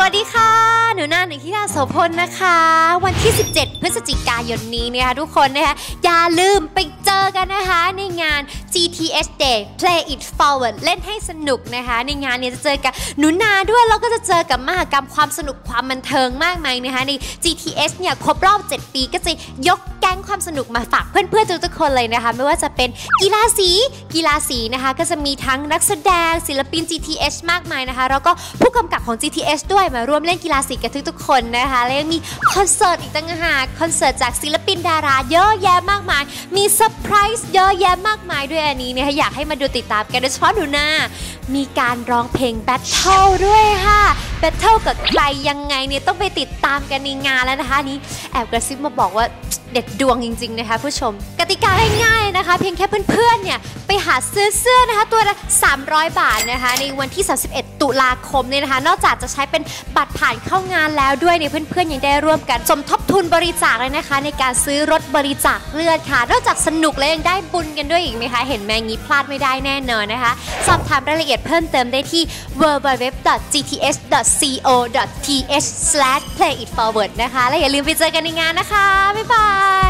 วัสดีค่ะ หนูนาหนูที่ดาโสพลนะคะ วันที่ 17 พฤศจิกายนนี้นะคะทุกคนนะคะอย่าลืมไปเจอกัน Play It Forward เล่นให้สนุกนะคะ ในงานเนี้จะเจอกับหนูนาด้วยแล้วก็จะเจอกับมหกรรมความสนุกความบันเทิงมากมายนะคะใน GTS เนี่ยครบรอบ 7 ปีก็จะยกแก๊งความสนุกมาฝากเพื่อนๆทุกๆคนเลยนะคะ ไม่ว่าจะเป็นกีฬาสีกีฬาสีนะคะก็จะมีทั้งนักแสดงศิลปิน GTS มากมายนะคะแล้วก็ผู้กำกับของ GTS ด้วยมาร่วมเล่นกีฬาสีกันทุกๆคนนะคะแล้วยังมีคอนเสิร์ตอีกต่างหากคอนเสิร์ตจากศิลปินดาราเยอะแยะมากมาย มีเซอร์ไพรส์เยอะแยะมากมายด้วยอันนี้นะคะอยากให้มาดูติดตามกันโดยเฉพาะหนูนา มีการร้องเพลงแบทเทิลด้วยค่ะ แบทเทิลกับใครยังไงเนี่ยต้องไปติดตามกันในงานแล้วนะคะนี้แอบกระซิบมาบอกว่าเด็ดดวงจริง ๆ นะคะผู้ชม กติกาง่ายๆนะคะ เพียงแค่เพื่อนๆเนี่ยไปหาซื้อเสื้อนะคะ ตัวละ 300 บาทนะคะ ในวันที่ 31 ตุลาคมเนี่ยนะคะ นอกจากจะใช้เป็นบัตรผ่านเข้างานแล้วด้วยเนี่ยเพื่อนๆยังได้ร่วมกันสมทบทุนบริจาคเลยนะคะ ในการซื้อรถบริจาคเลือดค่ะ นอกจากสนุกแล้วยังได้บุญกันด้วยอีกไหมคะ เห็นแมงี้พลาดไม่ได้แน่นอนนะคะ สอบถามรายละเอียดเพิ่มเติมได้ที่ www.gts. co.th/playitforward นะคะ และอย่าลืมไปเจอกันในงานนะคะ บ๊ายบาย